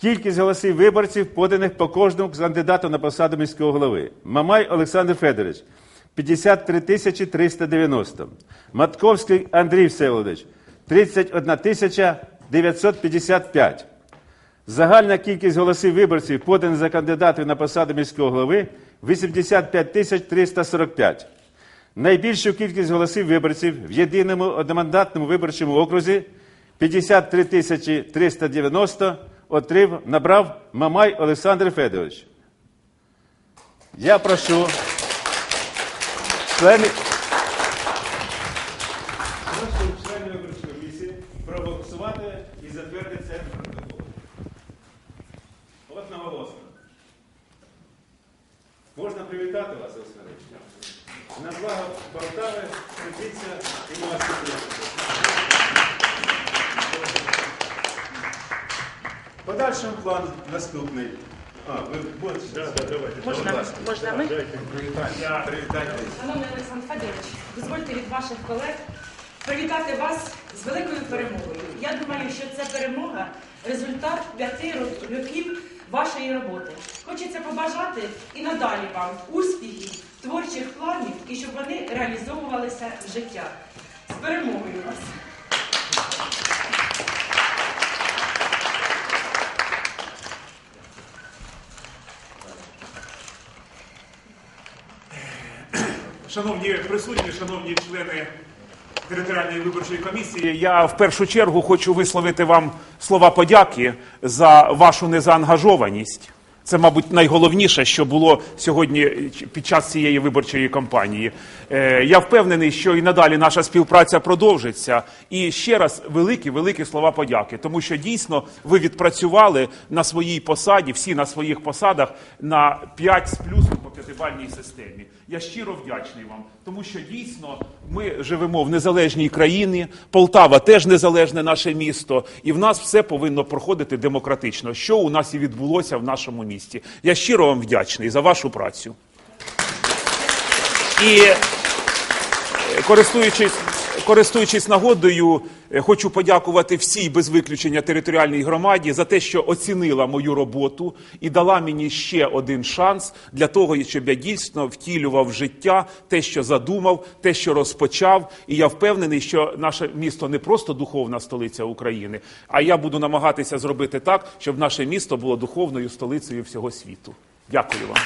Кількість голосів виборців, поданих по кожному кандидату на посаду міського голови. Мамай Олександр Федорович 53 тисячі 390. Матковський Андрій Всеволодович 31 тисяча 955. Загальна кількість голосів виборців, поданих за кандидатів на посаду міського голови 85 тисяч 345. Найбільшу кількість голосів виборців в єдиному одномандатному виборчому окрузі 53 тисячі 390 отрив, набрав Мамай Олександр Федорович. Я прошу членів. Можна привітати вас, Олександр. На благо Полтави, Святиця Подальшим план наступний. А, ви будете? Да, да, давайте. Можна, можна ми? Привітання. Привітання. Шановний Олександр Федорович, дозвольте від ваших колег привітати вас з великою перемогою. Я думаю, що це перемога результат п'яти ро- років вашої роботи. Хочеться побажати і надалі вам успіхів, творчих планів і щоб вони реалізовувалися в життя. З перемогою вас! Шановні присутні, шановні члени територіальної виборчої комісії, я в першу чергу хочу висловити вам слова подяки за вашу незаангажованість. Це, мабуть, найголовніше, що було сьогодні під час цієї виборчої кампанії. Е, Я впевнений, що і надалі наша співпраця продовжиться. І ще раз великі, великі слова подяки, тому що дійсно ви відпрацювали на своїй посаді, всі на своїх посадах на 5 з плюсом по п'ятибальній системі. Я щиро вдячний вам, тому що дійсно ми живемо в незалежній країні. Полтава теж незалежне наше місто, і в нас все повинно проходити демократично, що у нас і відбулося в нашому місті. Я щиро вам вдячний за вашу працю. І е, користуючись, користуючись нагодою, е, хочу подякувати всій без виключення територіальній громаді за те, що оцінила мою роботу і дала мені ще один шанс для того, щоб я дійсно втілював життя те, що задумав, те, що розпочав. І я впевнений, що наше місто не просто духовна столиця України, а я буду намагатися зробити так, щоб наше місто було духовною столицею всього світу. Дякую вам.